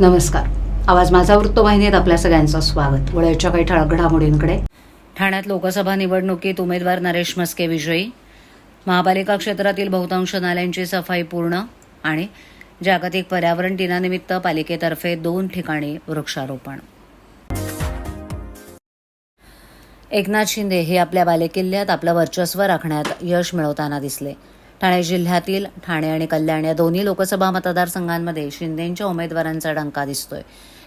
नमस्कार. आवाज माझा वृत्तवाहिनीत आपल्या सगळ्यांचं स्वागत. वळ्याच्या काही ठळक घडामोडींकडे. ठाण्यात लोकसभा निवडणुकीत उमेदवार नरेश मस्के विजयी. महापालिका क्षेत्रातील बहुतांश नाल्यांची सफाई पूर्ण आणि जागतिक पर्यावरण दिनानिमित्त पालिकेतर्फे दोन ठिकाणी वृक्षारोपण. एकनाथ शिंदे हे आपल्या बालेकिल्ल्यात आपलं वर्चस्व राखण्यात यश मिळवताना दिसले. ठाणे जिल्ह्यातील ठाणे आणि कल्याण या दोन्ही लोकसभा मतदारसंघांमध्ये शिंदेंच्या उमेदवारांचा डंका दिसतोय.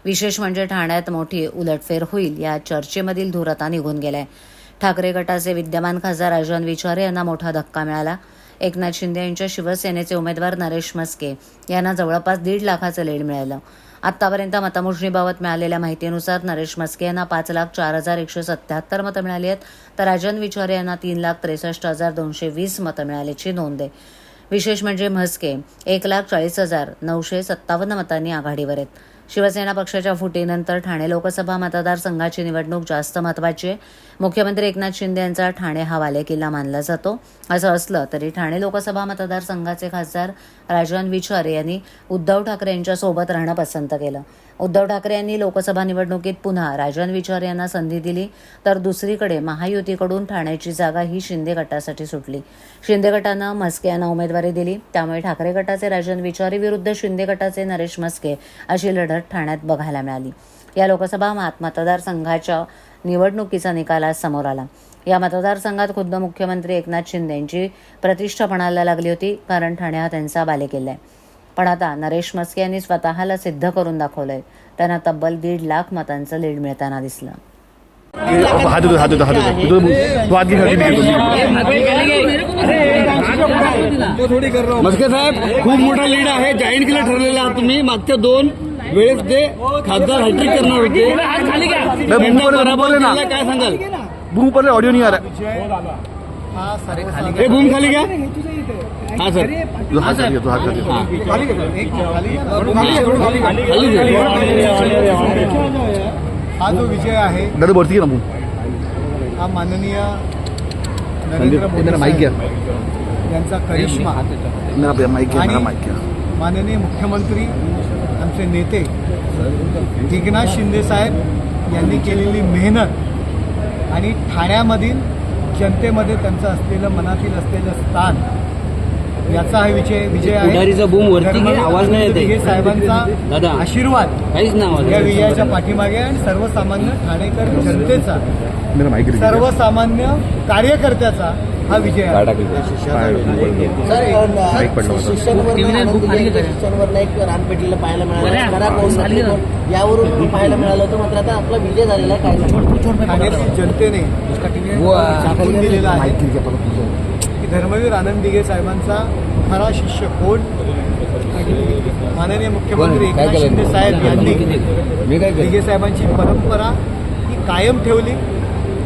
विशेष म्हणजे ठाण्यात मोठी उलटफेर होईल या चर्चेमधील धुरता निघून गेलाय. ठाकरे गटाचे विद्यमान खासदार राजन विचारे यांना मोठा धक्का मिळाला. एकनाथ शिंदे यांच्या शिवसेनेचे उमेदवार नरेश मस्के यांना जवळपास दीड लाखाचं लीड मिळालं. आतापर्यंत मतमोजणीबाबत मिळालेल्या माहितीनुसार नरेश मस्के यांना पाच लाख चार हजार एकशे सत्याहत्तर मतं मिळाली आहेत. तर राजन विचारे यांना तीन लाख त्रेसष्ट हजार दोनशे वीस मतं मिळाल्याची नोंद आहे. विशेष म्हणजे म्हस्के एक लाख चाळीस हजार नऊशे सत्तावन्न मतांनी आघाडीवर आहेत. शिवसेना पक्षाच्या फुटीनंतर ठाणे लोकसभा मतदारसंघाची निवडणूक जास्त महत्वाची आहे. मुख्यमंत्री एकनाथ शिंदे यांचा ठाणे हा वालेकिल्ला मानला जातो. असं असलं तरी ठाणे लोकसभा मतदारसंघाचे खासदार राजन विचारे यांनी उद्धव ठाकरे यांच्या सोबत राहणं पसंत केलं. उद्धव ठाकरे यांनी लोकसभा निवडणुकीत पुन्हा राजन विचारे यांना संधी दिली तर दुसरीकडे महायुतीकडून ठाण्याची जागा ही शिंदे गटासाठी सुटली. शिंदे गटानं म्हस्के यांना उमेदवारी दिली. त्यामुळे ठाकरे गटाचे राजन विचारे विरुद्ध शिंदे गटाचे नरेश म्हस्के अशी लढत ठाण्यात बघायला मिळाली. या लोकसभा मात मतदारसंघाच्या निवडणुकीचा निकाल आज समोर आला. या मतदारसंघात खुद्द मुख्यमंत्री एकनाथ शिंदे यांची प्रतिष्ठा पणाला लागली होती कारण ठाणे हा त्यांचा बालेकिल्ला आहे. पण आता नरेश मस्के यांनी स्वतःला सिद्ध करून दाखवलंय. त्यांना तब्बल दीड लाख मतांचं लीड मिळताना दिसलं. मस्के साहेब खूप मोठा लीड आहे. जाहीर केलं ठरलेलं आहात तुम्ही. मागच्या दोन वेळेस ते खासदार हॅट्रिक करणार होते. त्यांना पराभव ना. केला, काय सांगाल? बूम पर ऑडियो नहीं आ रहा हे भूम खाली घ्या. हा सर. तू हात खाली घे, तू हात खाली घे. खाली हा जो विजय आहे. दादा वरती घे ना बूम. हा माननीय नरेंद्र मोदी मेरा माइक घ्या. साहेब यांचा करिश्मा. मेरा माइक घ्या मेरा आणि माइक घ्या. माननीय मुख्यमंत्री आमचे नेते एकनाथ शिंदे साहेब यांनी केलेली मेहनत आणि ठाण्यामधील जनतेमध्ये त्यांचं असलेलं मनातील असलेलं स्थान याचा हा विजय विजय आहे वरती धर्मवीर आवाज नाही साहेबांचा. आशीर्वाद या विजयाच्या पाठीमागे आहे आणि सर्वसामान्य ठाणेकर जनतेचा. सर्वसामान्य कार्यकर्त्याचा हा विजय शिक्षणवर रानपेटीला पाहायला मिळालं. यावरून पाहायला मिळालं होतं? मात्र आता आपला विजय झालेला आहे काय जनतेने दिलेला आहे. धर्मवीर आनंद दिघे साहेबांचा खरा शिष्य कोण? माननीय मुख्यमंत्री एकनाथ शिंदे साहेब यांनी. दिघे साहेबांची परंपरा ही कायम ठेवली.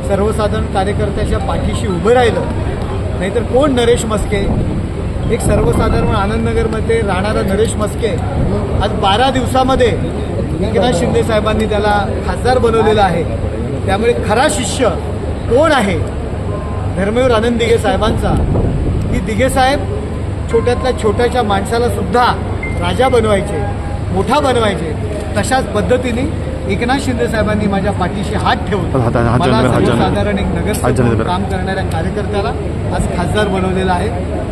सर्वसाधारण कार्यकर्त्याच्या पाठीशी उभं राहिलं. नाहीतर कोण नरेश मस्के? एक सर्वसाधारण आनंदनगरमध्ये राहणारा नरेश मस्के आज बारा दिवसामध्ये एकनाथ शिंदे साहेबांनी त्याला खासदार बनवलेला आहे. त्यामुळे खरा शिष्य कोण आहे? धर्मवीर आनंद दिघे साहेबांचा. की दिघे साहेब छोट्यातल्या छोट्याच्या माणसाला सुद्धा राजा बनवायचे मोठा बनवायचे तशाच पद्धतीने एकनाथ शिंदे साहेबांनी माझ्या पाठीशी हात ठेवून. सर्वसाधारण एक बरं. काम करणाऱ्या कार्यकर्त्याला आज खासदार बनवलेला आहे.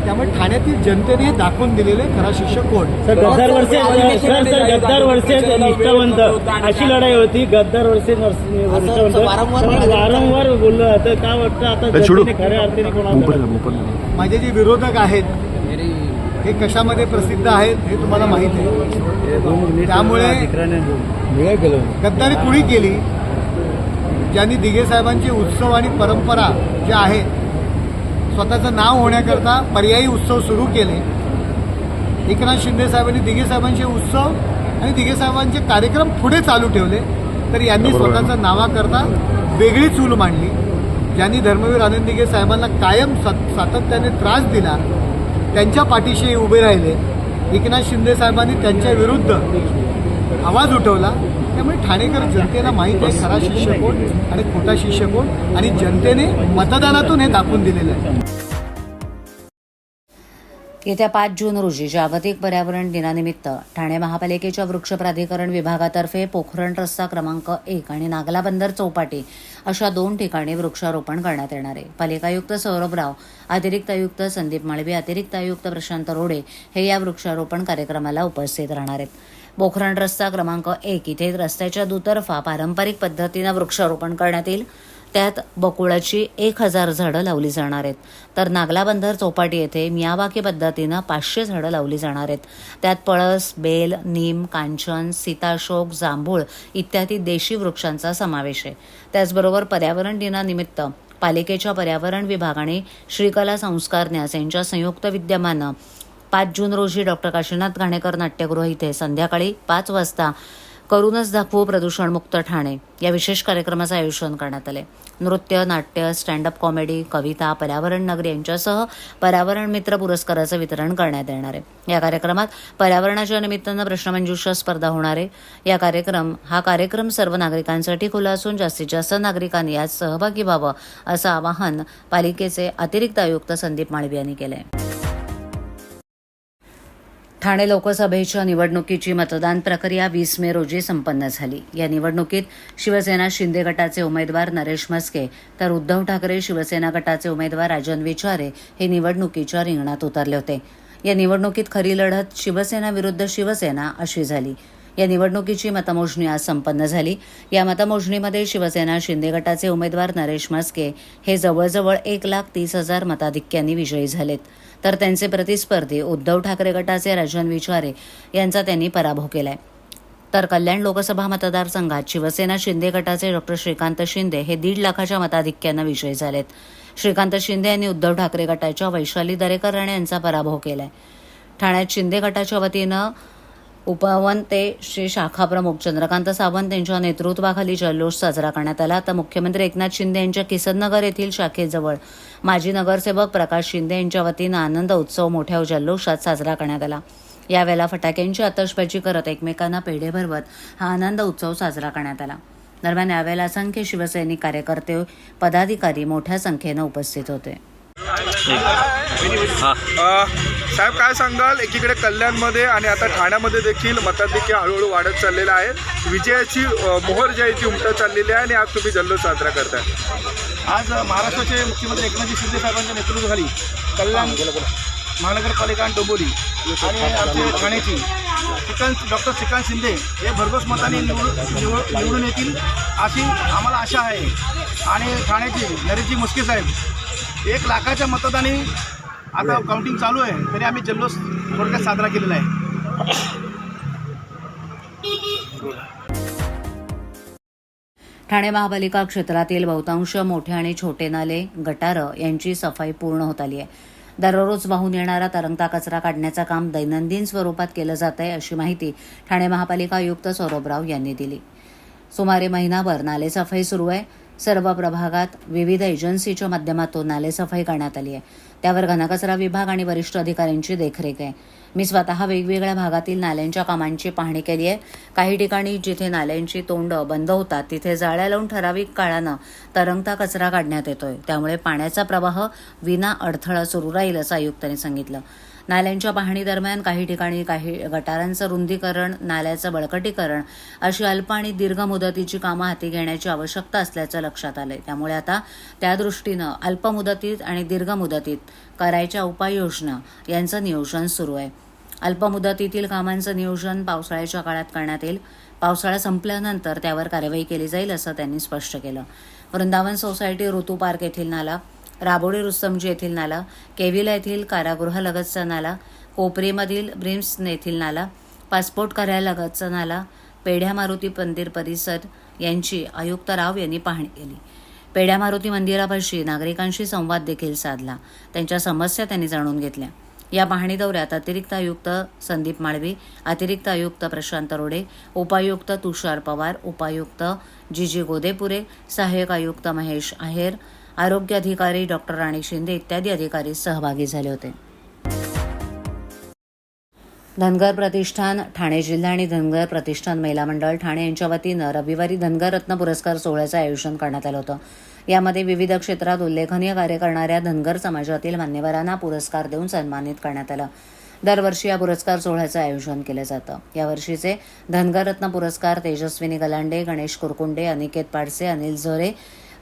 त्यामुळे ठाण्यातील जनतेने हे दाखवून दिलेले खरा शिष्य कोण? गद्दार वर्षे सर सर गद्दार वर्षे निष्ठावंत. अशी लढाई होती गद्दार वर्षे निष्ठावंत वारंवार बोललो आता काय वाटतं आता खऱ्या अर्थाने कोणाला माझे जे विरोधक आहेत हे कशामध्ये प्रसिद्ध आहेत हे तुम्हाला माहीत आहे. त्यामुळे गद्दारी कुणी केली? ज्यांनी दिघे साहेबांचे उत्सव आणि परंपरा ज्या आहेत स्वतःचं नाव होण्याकरता पर्यायी उत्सव सुरू केले. एकनाथ शिंदे साहेबांनी दिघे साहेबांचे उत्सव आणि दिघे साहेबांचे कार्यक्रम पुढे चालू ठेवले. तर यांनी बरोबर. आहे. स्वतःचं नावाकरता वेगळी चूल मांडली. ज्यांनी धर्मवीर आनंद दिघे साहेबांना कायम सत सातत्याने त्रास दिला त्यांच्या पाठीशी उभे राहिले. एकनाथ शिंदे साहेबांनी त्यांच्या विरुद्ध आवाज उठवला. त्यामुळे ठाणेकर जनतेला माहीत आहे खरा शिष्य कोण आणि खोटा शिष्य कोण आणि जनतेने मतदानातून हे दाखवून दिलेलं आहे. येत्या पाच जून रोजी जागतिक पर्यावरण दिनानिमित्त ठाणे महापालिकेच्या वृक्ष प्राधिकरण विभागातर्फे पोखरण रस्ता क्रमांक एक आणि नागला बंदर चौपाटी अशा दोन ठिकाणी वृक्षारोपण करण्यात येणार आहे. पालिका आयुक्त सौरभ राव अतिरिक्त आयुक्त संदीप माळवी अतिरिक्त आयुक्त प्रशांत रोडे हे या वृक्षारोपण कार्यक्रमाला उपस्थित राहणार आहेत. पोखरण रस्ता क्रमांक एक इथे रस्त्याच्या दुतर्फा पारंपरिक पद्धतीनं वृक्षारोपण करण्यात येईल. त्यात बकुळाची एक हजार झाडं लावली जाणार आहेत. तर नागलाबंदर चौपाटी येथे मियावाकी पद्धतीनं पाचशे झाडं लावली जाणार आहेत. त्यात पळस बेल नीम कांचन सीताशोक जांभूळ इत्यादी देशी वृक्षांचा समावेश आहे. त्याचबरोबर पर्यावरण दिनानिमित्त पालिकेच्या पर्यावरण विभागाने श्रीकला संस्कार न्यास यांच्या संयुक्त विद्यमानं पाच जून रोजी डॉक्टर काशीनाथ घाणेकर नाट्यगृह इथे संध्याकाळी पाच वाजता करूनच दाखवू प्रदूषणमुक्त ठाणे. या विशेष कार्यक्रमाचं आयोजन करण्यात आले नृत्य नाट्य स्टँडअप कॉमेडी कविता पर्यावरण नगरी यांच्यासह पर्यावरण मित्र पुरस्काराचं वितरण करण्यात येणार आहे. या कार्यक्रमात पर्यावरणाच्या निमित्तानं प्रश्नमंजुषा स्पर्धा होणार आहे. या कार्यक्रम हा कार्यक्रम सर्व नागरिकांसाठी खुला असून जास्तीत जास्त नागरिकांनी यात सहभागी व्हावं असं आवाहन पालिकेचे अतिरिक्त आयुक्त संदीप माळवी यांनी केलं आहे ठाणे लोकसभेच्या निवडणुकीची मतदान प्रक्रिया वीस मे रोजी संपन्न झाली. या निवडणुकीत शिवसेना शिंदे गटाचे उमेदवार नरेश म्हस्के तर उद्धव ठाकरे शिवसेना गटाचे उमेदवार राजन विचारे हे निवडणुकीच्या रिंगणात उतरले होते. या निवडणुकीत खरी लढत शिवसेना विरुद्ध शिवसेना अशी झाली. या निवडणुकीची मतमोजणी आज संपन्न झाली. या मतमोजणीमध्ये शिवसेना शिंदे गटाचे उमेदवार नरेश म्हस्के हे जवळजवळ एक लाख तीस हजार मताधिक्यांनी विजयी झालेत. तर त्यांचे प्रतिस्पर्धी उद्धव ठाकरे गटाचे राजन विचारे यांचा त्यांनी पराभव केलाय. तर कल्याण लोकसभा मतदारसंघात शिवसेना शिंदे गटाचे डॉक्टर श्रीकांत शिंदे हे दीड लाखाच्या मताधिक्यानं विजयी झालेत. श्रीकांत शिंदे यांनी उद्धव ठाकरे गटाच्या वैशाली दरेकर राणे यांचा पराभव केलाय. ठाण्यात शिंदे गटाच्या वतीनं उपवन ते श्री शाखा प्रमुख चंद्रकांत सावंत यांच्या नेतृत्वाखाली जल्लोष साजरा करण्यात आला. तर मुख्यमंत्री एकनाथ शिंदे यांच्या किसननगर येथील शाखेजवळ माजी नगरसेवक प्रकाश शिंदे यांच्या वतीनं आनंद उत्सव मोठ्या जल्लोषात साजरा करण्यात आला. यावेळेला फटाक्यांची आतषबाजी करत एकमेकांना पेढे भरवत हा आनंद उत्सव साजरा करण्यात आला. दरम्यान यावेळेला असंख्य शिवसैनिक कार्यकर्ते पदाधिकारी मोठ्या संख्येनं उपस्थित होते. साहेब काय सांगाल? एकीकडे कल्याणमध्ये आणि आता ठाण्यामध्ये देखील मताधिक्य हळूहळू वाढत चाललेलं आहे. विजयाची मोहर जी आहे ती उमटत चाललेली आहे आणि आज तुम्ही जल्लोष साजरा करताय. आज महाराष्ट्राचे मुख्यमंत्री एकनाथजी शिंदे साहेबांच्या नेतृत्वाखाली कल्याण महानगरपालिका आणि डोंबोली आणि आमचे ठाण्याची श्रीकांत डॉक्टर श्रीकांत शिंदे हे भरघोस मताने निवडून निवड- निवडून येतील अशी आम्हाला आशा आहे. आणि ठाण्याची नरेशजी मुस्के साहेब एक लाखाच्या मतदानी आता काउंटिंग चालू आहे तरी आम्ही जल्लोष थोडक्यात साजरा केलेला आहे. ठाणे महापालिका क्षेत्रातील बहुतांश मोठे आणि छोटे नाले गटारं यांची सफाई पूर्ण होत आली आहे. दररोज वाहून येणारा तरंगता कचरा काढण्याचं काम दैनंदिन स्वरूपात केलं जात आहे अशी माहिती ठाणे महापालिका आयुक्त सौरभ राव यांनी दिली. सुमारे महिनाभर नालेसफाई सुरू आहे. सर्व प्रभागात विविध एजन्सीच्या माध्यमातून नालेसफाई करण्यात आली आहे. त्यावर घनकचरा विभाग आणि वरिष्ठ अधिकाऱ्यांची देखरेख आहे. मी स्वतः वेगवेगळ्या भागातील नाल्यांच्या कामांची पाहणी केली आहे. काही ठिकाणी जिथे नाल्यांची तोंड बंद होतात तिथे जाळ्या लावून ठराविक काळानं तरंगता कचरा काढण्यात येतोय. त्यामुळे पाण्याचा प्रवाह विना अडथळा सुरू राहील असं आयुक्तांनी सांगितलं. नाल्यांच्या पाहणी दरम्यान काही ठिकाणी काही गटारांचं रुंदीकरण नाल्याचं बळकटीकरण अशी अल्प आणि दीर्घ मुदतीची कामं हाती घेण्याची आवश्यकता असल्याचं लक्षात आलंय. त्यामुळे आता त्या दृष्टीनं अल्प मुदतीत आणि दीर्घ मुदतीत करायच्या उपाययोजना यांचं नियोजन सुरू आहे. अल्प मुदतीतील कामांचं नियोजन पावसाळ्याच्या काळात करण्यात येईल. पावसाळा संपल्यानंतर त्यावर कार्यवाही केली जाईल असं त्यांनी स्पष्ट केलं. वृंदावन सोसायटी ऋतू पार्क येथील नाला राबोडी रुस्तमजी येथील नाला केविला येथील कारागृहालगतचा नाला कोपरीमधील ब्रिम्स येथील नाला पासपोर्ट कार्यालयालगतचा नाला पेढ्या मारुती मंदिर परिसर यांची आयुक्त राव यांनी पाहणी केली. पेढ्या मारुती मंदिरापाशी नागरिकांशी संवाद देखील साधला. त्यांच्या समस्या त्यांनी जाणून घेतल्या. या पाहणी दौऱ्यात अतिरिक्त आयुक्त संदीप माळवी अतिरिक्त आयुक्त प्रशांत रोडे उपायुक्त तुषार पवार उपायुक्त जी जी गोदेपुरे सहाय्यक आयुक्त महेश आहेर आरोग्य अधिकारी डॉक्टर राणी शिंदे इत्यादी अधिकारी सहभागी झाले होते. धनगर प्रतिष्ठान ठाणे जिल्हा आणि धनगर प्रतिष्ठान महिला मंडळ ठाणे यांच्या वतीनं रविवारी धनगर रत्न पुरस्कार सोहळ्याचं आयोजन करण्यात आलं होतं. यामध्ये विविध क्षेत्रात उल्लेखनीय कार्य करणाऱ्या धनगर समाजातील मान्यवरांना पुरस्कार देऊन सन्मानित करण्यात आलं. दरवर्षी या पुरस्कार सोहळ्याचं आयोजन केलं जातं. यावर्षीचे धनगर रत्न पुरस्कार तेजस्विनी गलांडे गणेश कुरकुंडे अनिकेत पाडसे अनिल झोरे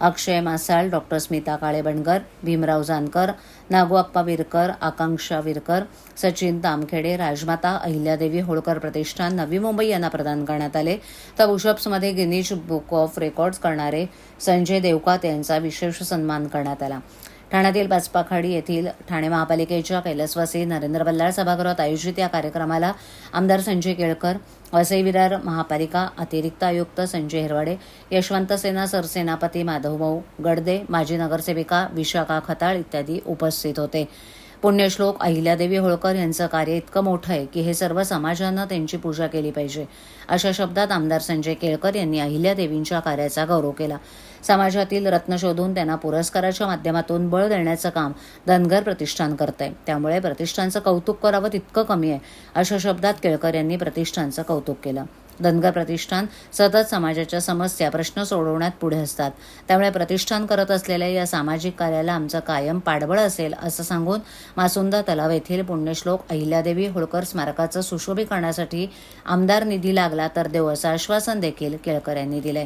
अक्षय मासाळ डॉक्टर स्मिता काळेबणकर भीमराव जानकर नागोआप्पा विरकर आकांक्षा विरकर सचिन तामखेडे राजमाता अहिल्यादेवी होळकर प्रतिष्ठान नवी मुंबई यांना प्रदान करण्यात आले. तर पुशअप्समध्ये गिनीज बुक ऑफ रेकॉर्ड्स करणारे संजय देवकात यांचा विशेष सन्मान करण्यात आला. ठाण्यातील पाचपाखाडी येथील ठाणे महापालिकेच्या कैलासवासी नरेंद्र बल्लाळ सभागृहात आयोजित या कार्यक्रमाला आमदार संजय केळकर वसई विरार महापालिका अतिरिक्त आयुक्त संजय हिरवाडे यशवंत सेना सरसेनापती माधवभाऊ गडदे माजी नगरसेविका विशाखा खताळ इत्यादी उपस्थित होते. पुण्यश्लोक अहिल्यादेवी होळकर यांचं कार्य इतकं मोठं आहे की हे सर्व समाजानं त्यांची पूजा केली पाहिजे. अशा शब्दात आमदार संजय केळकर यांनी अहिल्यादेवींच्या कार्याचा गौरव केला. समाजातील रत्न शोधून त्यांना पुरस्काराच्या माध्यमातून बळ देण्याचं काम धनगर प्रतिष्ठान करत आहे त्यामुळे प्रतिष्ठानचं कौतुक करावं तितकं कमी आहे अशा शब्दात केळकर यांनी प्रतिष्ठानचं कौतुक केलं. धनगर प्रतिष्ठान सतत समाजाच्या समस्या प्रश्न सोडवण्यात पुढे असतात. त्यामुळे प्रतिष्ठान करत असलेल्या या सामाजिक कार्याला आमचं कायम पाठबळ असेल असं सांगून मासुंदा तलाव येथील पुण्यश्लोक अहिल्यादेवी होळकर स्मारकाचं सुशोभीकरणासाठी आमदार निधी लागला तर देऊ असं आश्वासन देखील केळकर यांनी दिलंय.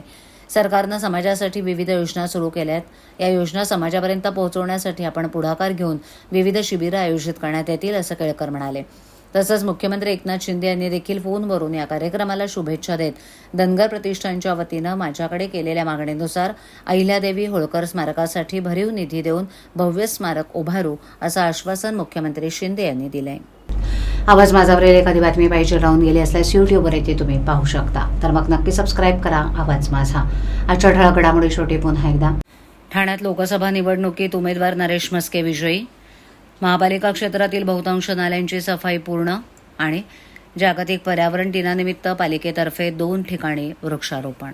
सरकारनं समाजासाठी विविध योजना सुरू केल्या आहेत या योजना समाजापर्यंत पोहोचवण्यासाठी आपण पुढाकार घेऊन विविध शिबिरं आयोजित करण्यात येतील असं केळकर म्हणाले. तसंच मुख्यमंत्री एकनाथ शिंदे यांनी देखील फोनवरून या कार्यक्रमाला शुभेच्छा देत धनगर प्रतिष्ठानच्या वतीनं माझ्याकडे केलेल्या मागणीनुसार अहिल्यादेवी होळकर स्मारकासाठी भरीव निधी देऊन भव्य स्मारक उभारू असं आश्वासन मुख्यमंत्री शिंदे यांनी दिलं आहे आवाज माझावरील एखादी बातमी पाहिजे राहून गेली असल्यास यूट्यूबवर येते तुम्ही पाहू शकता. तर मग नक्की सबस्क्राईब करा आवाज माझा. आजच्या ठळक घडामोडी शेवटी पुन्हा एकदा. ठाण्यात लोकसभा निवडणुकीत उमेदवार नरेश मस्के विजयी. महापालिका क्षेत्रातील बहुतांश नाल्यांची सफाई पूर्ण आणि जागतिक पर्यावरण दिनानिमित्त पालिकेतर्फे दोन ठिकाणी वृक्षारोपण.